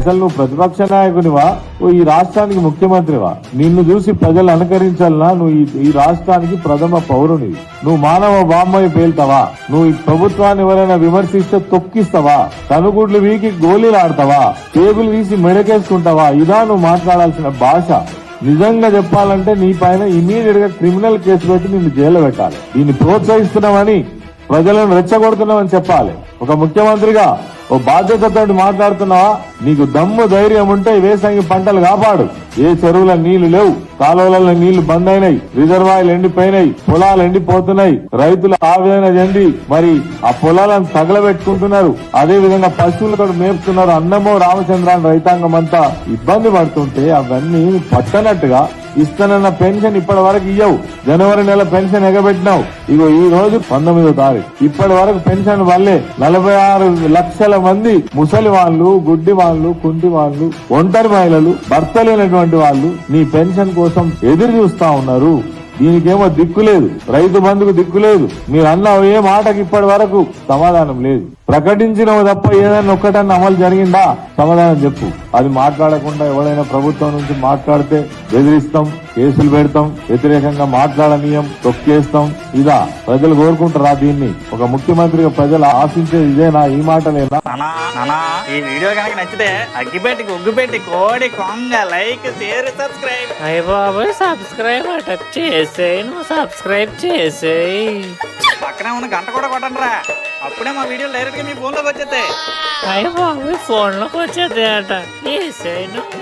అసలు నువ్వు ప్రతిపక్ష నాయకునివా? ఓ ఈ రాష్ట్రానికి ముఖ్యమంత్రివా? నిన్ను చూసి ప్రజలు అనుకరించాలనా? నువ్వు ఈ- ఈ రాష్ట్రానికి ప్రథమ పౌరునివి నువ్వు మానవ బామ్మవి పేల్తావా? నువ్వు ఈ ప్రభుత్వాన్ని ఎవరైనా విమర్శిస్తే తొక్కిస్తావా? తనుగుడ్లు వీకి గోళీలు ఆడతావా టేబుల్ తీసి మెడకేసుకుంటావా? ఇదా నువ్వు మాట్లాడాల్సిన భాష. నిజంగా చెప్పాలంటే నీ పైన ఇమీడియట్గా క్రిమినల్ కేసు పెట్టి నిన్ను జైలు పెట్టాలి. దీన్ని ప్రోత్సహిస్తున్నామని ప్రజలను రెచ్చగొడుతున్నామని చెప్పాలి. ఒక ముఖ్యమంత్రిగా ఓ బాధ్యతతో మాట్లాడుతున్నావా నీకు దమ్ము ధైర్యం ఉంటే వేసంగి పంటలు కాపాడు. ఏ చెరువుల నీళ్ళు లేవు కాలువలలో నీళ్ళు బంద్ అయినాయి రిజర్వాయర్లు ఎండిపోయినాయి పొలాలు ఎండిపోతున్నాయి రైతులు ఆవేదన చెంది మరి ఆ పొలాలను తగలబెట్టుకుంటున్నారు. అదే విధంగా పశువులతో మేపుతున్నారు అన్నమో రామచంద్రాన్ని రైతాంగం అంతా ఇబ్బంది పడుతుంటే అవన్నీ పట్టనట్టుగా ఇస్తానన్న పెన్షన్ ఇప్పటి వరకు ఇయ్యవు. జనవరి నెల పెన్షన్ ఎగబెట్టినావు. ఇగో ఈ రోజు పంతొమ్మిదో తారీఖు. ఇప్పటి వరకు పెన్షన్ వల్లే నలభై ఆరు లక్షల మంది ముసలి వాళ్ళు గుడ్డి వాళ్ళు కుంటి వాళ్ళు ఒంటరి మహిళలు భర్త లేనటువంటి వాళ్ళు నీ పెన్షన్ కోసం ఎదురు చూస్తా ఉన్నారు. దీనికేమో దిక్కు లేదు. రైతు బంధుకు దిక్కు లేదు. మీరు అన్న ఏ మాటకి ఇప్పటి వరకు సమాధానం లేదు. ప్రకటించినవి తప్ప ఏదైనా ఒక్కటన్నా అమలు జరిగిందా? సమాధానం చెప్పు. అది మాట్లాడకుండా ఎవరైనా ప్రభుత్వం నుంచి మాట్లాడితే బెదిరిస్తాం కేసులు పెడతాం వ్యతిరేకంగా మాట్లాడనీయం తొక్కేస్తాం. ఇదా ప్రజలు కోరుకుంటారా దీన్ని? ఒక ముఖ్యమంత్రిగా ప్రజలు ఆశించేది ఇదేనా? ఈ మాటలేనా? నానా నానా ఈ వీడియో కనుక నచ్చితే అగ్గిపెట్టి ఉగ్గుపెట్టి కోడి కొంగ లైక్ షేర్ సబ్స్క్రైబ్. అయ్య బాబోయ్ సబ్స్క్రైబ్ అట చేసేయి నువ్వు సబ్స్క్రైబ్ చేసేయి. పక్కనే ఉన్న గంట కూడా కొట్టండి రా అప్పుడే మా వీడియో డైరెక్ట్గా మీ ఫోన్లోకి వచ్చేస్తాయి. అయ్య బాబోయ్ ఫోన్లోకి వచ్చేది అట చేసేయి నువ్వు